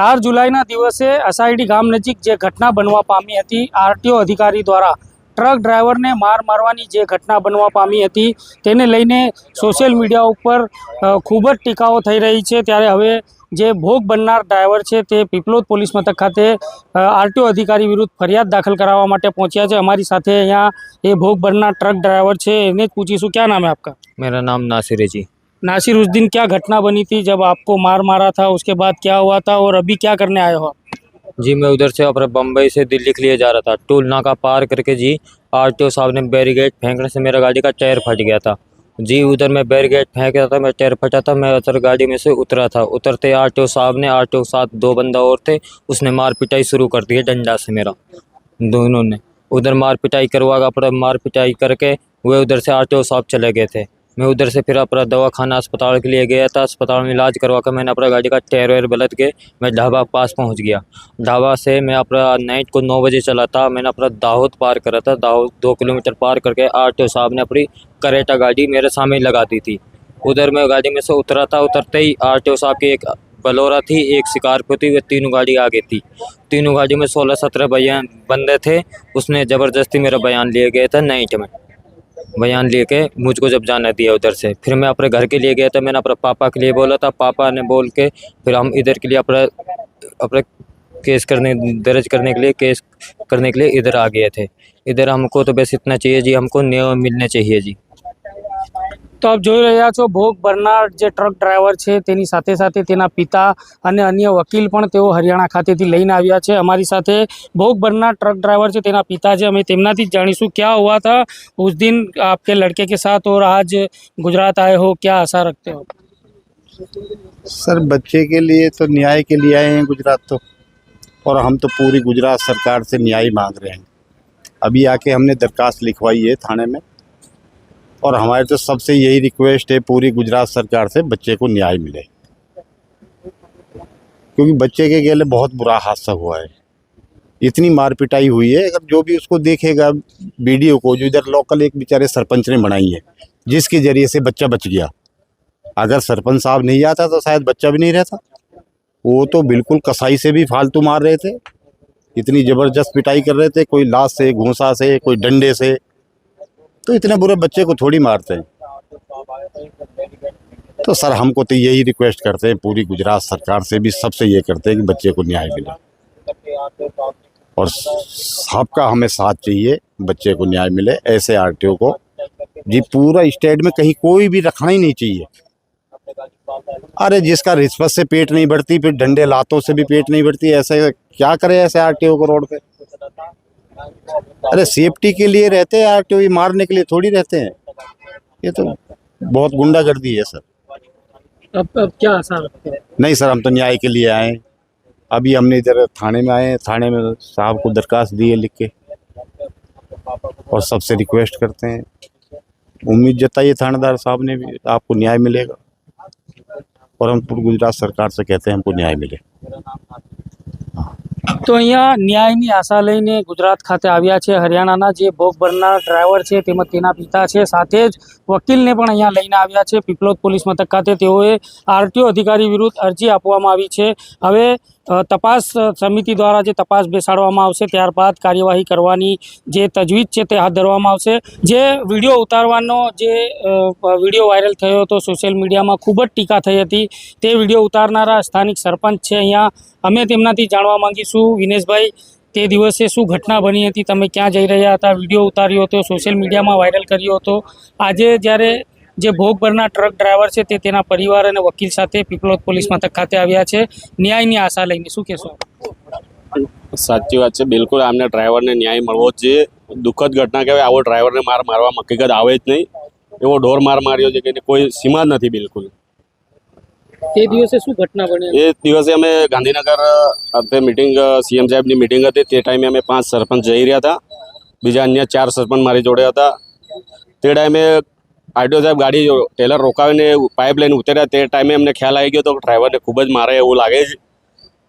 ચાર જુલાઈના દિવસે અસાયડી ગામ નજીક જે ઘટના બનવા પામી હતી, આરટીઓ અધિકારી દ્વારા ટ્રક ડ્રાઈવરને માર મારવાની જે ઘટના બનવા પામી હતી, તેને લઈને સોશિયલ મીડિયા ઉપર ખૂબ જ ટીકાઓ થઈ રહી છે. ત્યારે હવે જે ભોગ બનનાર ડ્રાઈવર છે તે પીપલોદ પોલીસ મથક ખાતે આરટીઓ અધિકારી વિરુદ્ધ ફરિયાદ દાખલ કરાવવા માટે પહોંચ્યા છે. અમારી સાથે અહીંયા એ ભોગ બનનાર ટ્રક ડ્રાઈવર છે. એને જ પૂછીશું. ક્યાં નામ આપકા? મેરા નામ નાસિર नासिर, उस दिन क्या घटना बनी थी जब आपको मार मारा था? उसके बाद क्या हुआ था और अभी क्या करने आए हो आप? जी, मैं उधर से अपने बम्बई से दिल्ली के लिए जा रहा था। टोल नाका पार करके जी आर टी ओ साहब ने बैरिगेट फेंकने से मेरा गाड़ी का टायर फट गया था। जी, उधर मैं बैरीगेट फेंक रहा था, मैं टायर फटा था, मैं उधर गाड़ी में से उतरा था। उतरते आर टी ओ साहब ने आर टी ओ साथ दो बंदा और थे, उसने मार पिटाई शुरू कर दी डंडा से मेरा, दोनों ने। उधर मार पिटाई करवा, अपना मार पिटाई करके वे उधर से आर टी ओ साहब चले गए थे। मैं उधर से फिर अपना दवा खाना अस्पताल के लिए गया था। अस्पताल में इलाज करवा कर मैंने अपना गाड़ी का टायर वायर बलत के मैं ढाबा पास पहुँच गया। ढाबा से मैं अपना नाइट को नौ बजे चला था। मैंने अपना दाहोद पार करा था। दाहोद दो किलोमीटर पार करके आर टी साहब ने अपनी करेटा गाड़ी मेरे सामने लगा दी थी। उधर मैं गाड़ी में से उतरा था। उतरते ही आर टी साहब की एक बलोरा थी, एक स्कॉर्पियो थी, वे तीनों गाड़ी आगे थी। तीनों गाड़ी में सोलह सत्रह बयान बंदे थे। उसने ज़बरदस्ती मेरा बयान लिए गए थे नाइट में। बयान लेके मुझको जब जाना दिया उधर से फिर मैं अपने घर के लिए गया था मैंने अपने पापा के लिए बोला था पापा ने बोल के फिर हम इधर के लिए अपना अपने केस करने दर्ज करने के लिए केस करने के लिए इधर आ गए थे इधर हमको तो बस इतना चाहिए जी हमको न्याय मिलना चाहिए जी તો આપ જોઈ રહ્યા છો, ભોગ ભરનાર જે ટ્રક ડ્રાઈવર છે, તેની સાથે સાથે તેના પિતા અને અન્ય વકીલ પણ તેઓ હરિયાણા ખાતેથી લઈને આવ્યા છે. અમારી સાથે ભોગ ભરનાર ટ્રક ડ્રાઈવર છે, તેના પિતા છે. અમે તેમનાથી જ જાણીશું ક્યાં હુઆ થા ઉસ દિન આપકે લડકે કે સાથ ઓર આજ ગુજરાત આએ હો, ક્યાં આશા રખતે હો? સર, બચ્ચે કે લીએ તો ન્યાય કે लिए आए हैं ગુજરાત તો? ઓર હમ તો પૂરી ગુજરાત સરકાર સે ન્યાય मांग રહે हैं अभी आके हमने दरखास्त लिखवाई है थाने में और हमारे तो सबसे यही रिक्वेस्ट है, पूरी गुजरात सरकार से बच्चे को न्याय मिले। क्योंकि बच्चे के गेले बहुत बुरा हादसा हुआ है। इतनी मार पिटाई हुई है, अगर जो भी उसको देखेगा वीडियो को, जो इधर लोकल एक बेचारे सरपंच ने बनाई है, जिसके ज़रिए से बच्चा बच गया। अगर सरपंच साहब नहीं आता तो शायद बच्चा भी नहीं रहता। वो तो बिल्कुल कसाई से भी फालतू मार रहे थे। इतनी ज़बरदस्त पिटाई कर रहे थे, कोई लाश से, घूसा से, कोई डंडे से। तो इतने बुरे बच्चे को थोड़ी मारते हैं। तो सर, हमको तो यही रिक्वेस्ट करते हैं, पूरी गुजरात सरकार से भी सबसे ये करते हैं कि बच्चे को न्याय मिले। और सबका हमें साथ चाहिए, बच्चे को न्याय मिले, ऐसे आरटीओ को। जी, पूरा स्टेट में कहीं कोई भी रखना ही नहीं चाहिए। अरे, जिसका रिश्वत से पेट नहीं बढ़ती, फिर डंडे लातों से भी पेट नहीं बढ़ती, ऐसे क्या करे ऐसे आरटीओ को रोड पे? अरे सेफ्टी के लिए रहते हैं आरटीओ ये मारने के लिए थोड़ी रहते हैं। ये तो बहुत गुंडागर्दी है सर। अब अब क्या हो? नहीं सर हम तो न्याय के लिए आए अभी हमने इधर थाने में आए हैं थाने में साहब को दरखास्त दी है लिख के। और सबसे रिक्वेस्ट करते हैं उम्मीद जताइए थानेदार साहब ने भी आपको न्याय मिलेगा। और हम पूरी गुजरात सरकार से कहते हैं हमको न्याय मिले। તો અહીંયા ન્યાયની આશા લઈને ગુજરાત ખાતે આવ્યા છે. હરિયાણાના જે ભોગ ભરનાર ડ્રાઈવર છે તેમજ તેના પિતા છે. સાથે જ વકીલને પણ અહીંયા લઈને આવ્યા છે. પીપલોદ પોલીસ મથક ખાતે તેઓએ આરટીઓ અધિકારી વિરુદ્ધ અરજી આપવામાં આવી છે. હવે તપાસ સમિતિ દ્વારા જે તપાસ બેસાડવામાં આવશે, ત્યારબાદ કાર્યવાહી કરવાની જે તજવીજ છે તે હાથ ધરવામાં આવશે. જે વીડિયો ઉતારવાનો જે વીડિયો વાયરલ થયો હતો સોશિયલ મીડિયામાં, ખૂબ જ ટીકા થઈ હતી. તે વીડિયો ઉતારનારા સ્થાનિક સરપંચ છે અહીંયા. અમે તેમનાથી જાણવા માંગીશું. વિનેશભાઈ, તે દિવસે શું ઘટના બની હતી? તમે ક્યાં જઈ રહ્યા હતા? વીડિયો ઉતાર્યો હતો, સોશિયલ મીડિયામાં વાયરલ કર્યો હતો. આજે જ્યારે જે ભોગ ભરનાર ટ્રક ડ્રાઈવર છે તે તેના પરિવાર અને વકીલ સાથે પીપલોદ પોલીસ મથક ખાતે આવ્યા છે. ન્યાયની આશા લઈને શું કહેશો? સાચી વાત છે. બિલકુલ આમને ડ્રાઈવરને ન્યાય મળવો જ જોઈએ. દુઃખદ ઘટના કહેવાય આવો ડ્રાઈવરને માર મારવા હકીકત આવે જ નહીં. એવો ઢોર માર માર્યો છે કે કોઈ સીમા જ નથી બિલકુલ. તે દિવસે શું ઘટના બની? એ દિવસે અમે ગાંધીનગર અત્યારે મિટિંગ સીએમ સાહેબની મિટિંગ હતી. તે ટાઈમે અમે પાંચ સરપંચ જઈ રહ્યા હતા. બીજા અન્ય ચાર સરપંચ મારી જોડે હતા. તે ટાઈમે આરટીઓ સાહેબ ગાડી ટેલર રોકાવીને પાઇપ લઈને ઉતર્યા તે ટાઈમે અમને ખ્યાલ આવી ગયો તો ડ્રાઈવરને ખૂબ જ મારે એવું લાગે છે.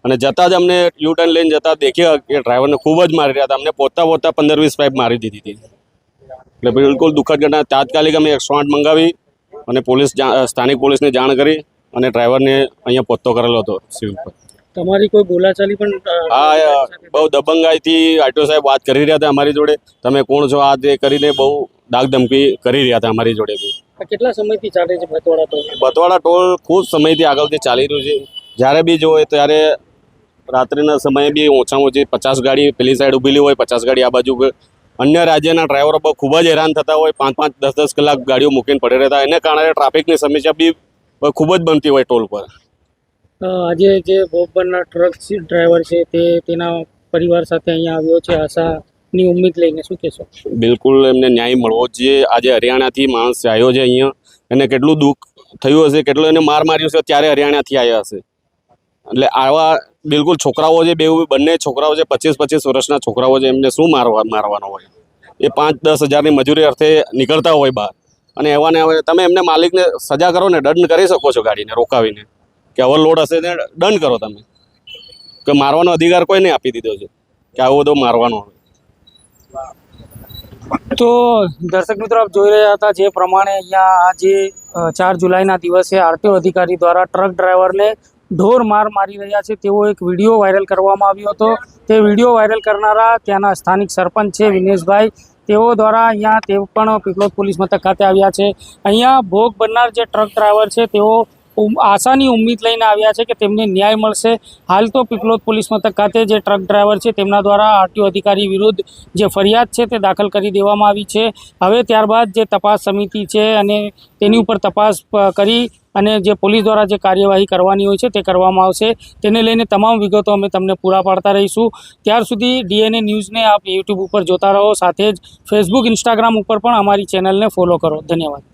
અને જતાં જ અમને યુ ટર્ન લઈને જતાં દેખ્યા કે ડ્રાઈવરને ખૂબ જ મારી રહ્યા હતા. અમને પોતા પોતા પંદર વીસ પાઇપ મારી દીધી હતી. એટલે બિલકુલ દુઃખદ ઘટના. તાત્કાલિક અમે એકસો આઠ મંગાવી અને પોલીસ સ્થાનિક પોલીસને જાણ કરી અને ડ્રાઈવરને અહીંયા પોતો કરેલો હતો સિવિલ પર. તમારી કોઈ બોલાચાલી પણ હા બહુ દબંગાઈથી આરટીઓ સાહેબ વાત કરી રહ્યા હતા અમારી જોડે. તમે કોણ છો? આ તે કરીને બહુ ડાક ધમકી કરી રહ્યા હતા અમારી જોડે કેટલા સમયથી ચાલે છે ભતવાડા ટોલ? બતવાડા ટોલ ખૂબ સમયથી આગળથી ચાલી રહ્યું છે. જ્યારે બી જોઈએ ત્યારે રાત્રિના સમયે બી ઓછામાં ઓછી પચાસ ગાડી પેલી સાઈડ ઊભેલી હોય પચાસ ગાડી આ બાજુ અન્ય રાજ્યના ડ્રાઈવરો બહુ ખૂબ જ હેરાન થતા હોય પાંચ પાંચ દસ દસ કલાક ગાડીઓ મૂકીને પડી રહેતા એને કારણે ટ્રાફિકની સમસ્યા બી ખૂબ જ બનતી હોય ટોલ પર. આજે જે બનનાર ટ્રક ડ્રાઈવર છે તે તેના પરિવાર સાથે અહીંયા આવ્યો છે. આશાની ઉમ્મીદ લઈને શું કહેશો? બિલકુલ એમને ન્યાય મળવો જોઈએ. આજે હરિયાણાથી માણસ આવ્યો છે અહીંયા. એને કેટલું દુઃખ થયું હશે, કેટલું એને માર માર્યું છે, ત્યારે હરિયાણાથી આવ્યા હશે. એટલે આવા બિલકુલ છોકરાઓ છે બે બંને છોકરાઓ છે, પચીસ પચીસ વર્ષના છોકરાઓ છે, એમને શું મારવા, મારવાનો હોય? એ પાંચ દસ હજારની મજૂરી અર્થે નીકળતા હોય બહાર. અને એવા ને હવે તમે એમને માલિકને સજા કરો ને, દંડ કરી શકો છો ગાડીને રોકાવીને. કે ઓવરલોડ હશે ને, દંડ કરો તમે. કે મારવાનો અધિકાર કોઈને આપી દીધો છે? કે આવો બધો મારવાનો હોય? તો દર્શક મિત્રો, આપ જોઈ રહ્યા હતા જે પ્રમાણે અહીંયા આજે ચાર જુલાઈના દિવસે આરટીઓ અધિકારી દ્વારા ટ્રક ડ્રાઈવરને ઢોર માર મારી રહ્યા છે. તેવો એક વીડિયો વાયરલ કરવામાં આવ્યો હતો. તે વીડિયો વાયરલ કરનારા ત્યાંના સ્થાનિક સરપંચ છે વિનેશભાઈ. તેઓ દ્વારા અહીંયા તેઓ પણ પીપલોદ પોલીસ મથક ખાતે આવ્યા છે. અહીંયા ભોગ બનનાર જે ટ્રક ડ્રાઈવર છે, તેઓ આશાની ઉમ્મીદ લઈને આવ્યા છે કે તેમને ન્યાય મળશે. હાલ તો પીપલોદ પોલીસ મથક ખાતે જે ટ્રક ડ્રાઈવર છે તેમના દ્વારા આરટીઓ અધિકારી વિરુદ્ધ જે ફરિયાદ છે તે દાખલ કરી દેવામાં આવી છે. હવે ત્યારબાદ જે તપાસ સમિતિ છે અને તેની ઉપર તપાસ કરી અને જે પોલીસ દ્વારા જે કાર્યવાહી કરવાની હોય છે તે કરવામાં આવશે. તેને લઈને તમામ વિગતો અમે તમને પૂરા પાડતા રહીશું. ત્યાર સુધી ડીએનએ ન્યૂઝને આપ યુટ્યુબ ઉપર જોતા રહો. સાથે જ ફેસબુક, ઇન્સ્ટાગ્રામ ઉપર પણ અમારી ચેનલને ફોલો કરો. ધન્યવાદ.